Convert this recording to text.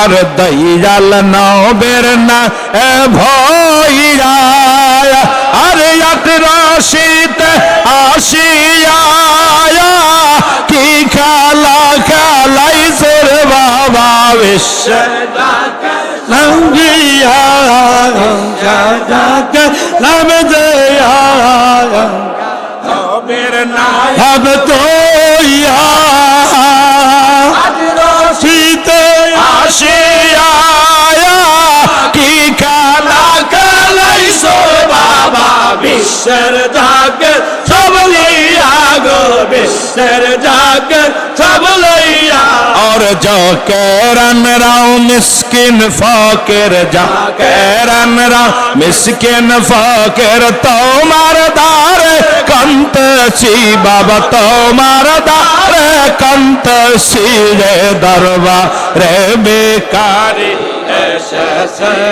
আর দয়াল নবের না, এ ভইয়া আর আটরাশিতে আসিয়া, কি খেলা খেলাই সর বাবা বিশ্ব। লঙ্গিয়া লাভ দয়া, নবের না হব তো बिस्तर जाकर सब लैया गो बिस्तर जाकर सब लैया और जो कैरन राव मिस्किन फाकर जा कैरन राव मिस्किन फाकर तो मारदार कंत सी बाबा तो मारदार कंत सी रे दरबार रे बेकारी ऐसा।